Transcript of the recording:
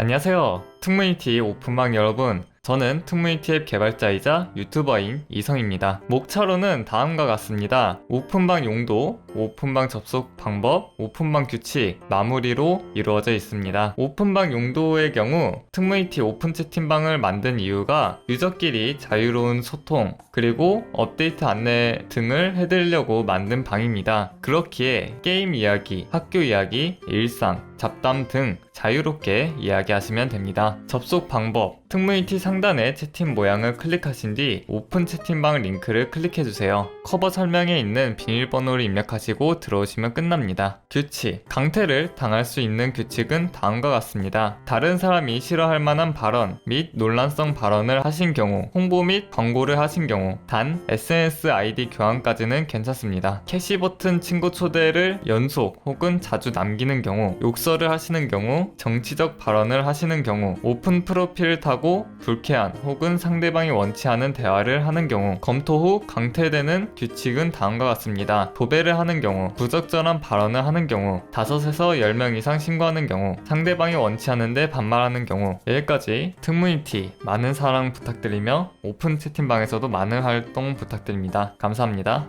안녕하세요. 특무니티 오픈방 여러분. 저는 특무니티 앱 개발자이자 유튜버인 이성입니다. 목차로는 다음과 같습니다. 오픈방 용도, 오픈방 접속 방법, 오픈방 규칙, 마무리로 이루어져 있습니다. 오픈방 용도의 경우 특무니티 오픈 채팅방을 만든 이유가 유저끼리 자유로운 소통, 그리고 업데이트 안내 등을 해드리려고 만든 방입니다. 그렇기에 게임 이야기, 학교 이야기, 일상, 잡담 등 자유롭게 이야기하시면 됩니다. 접속 방법, 특무니티 상단의 채팅 모양을 클릭하신 뒤 오픈 채팅방 링크를 클릭해주세요. 커버 설명에 있는 비밀번호를 입력하시고 들어오시면 끝납니다. 규칙, 강퇴를 당할 수 있는 규칙은 다음과 같습니다. 다른 사람이 싫어할 만한 발언 및 논란성 발언을 하신 경우, 홍보 및 광고를 하신 경우, 단 SNS 아이디 교환까지는 괜찮습니다. 캐시 버튼 친구 초대를 연속 혹은 자주 남기는 경우, 욕설을 하시는 경우, 정치적 발언을 하시는 경우, 오픈 프로필을 타고 불쾌한 혹은 상대방이 원치 않은 대화를 하는 경우, 검토 후 강퇴되는 규칙은 다음과 같습니다. 도배를 하는 경우, 부적절한 발언을 하는 경우, 5에서 10명 이상 신고하는 경우, 상대방이 원치 않은데 반말하는 경우, 여기까지 특무니티 많은 사랑 부탁드리며 오픈 채팅방에서도 많은 활동 부탁드립니다. 감사합니다.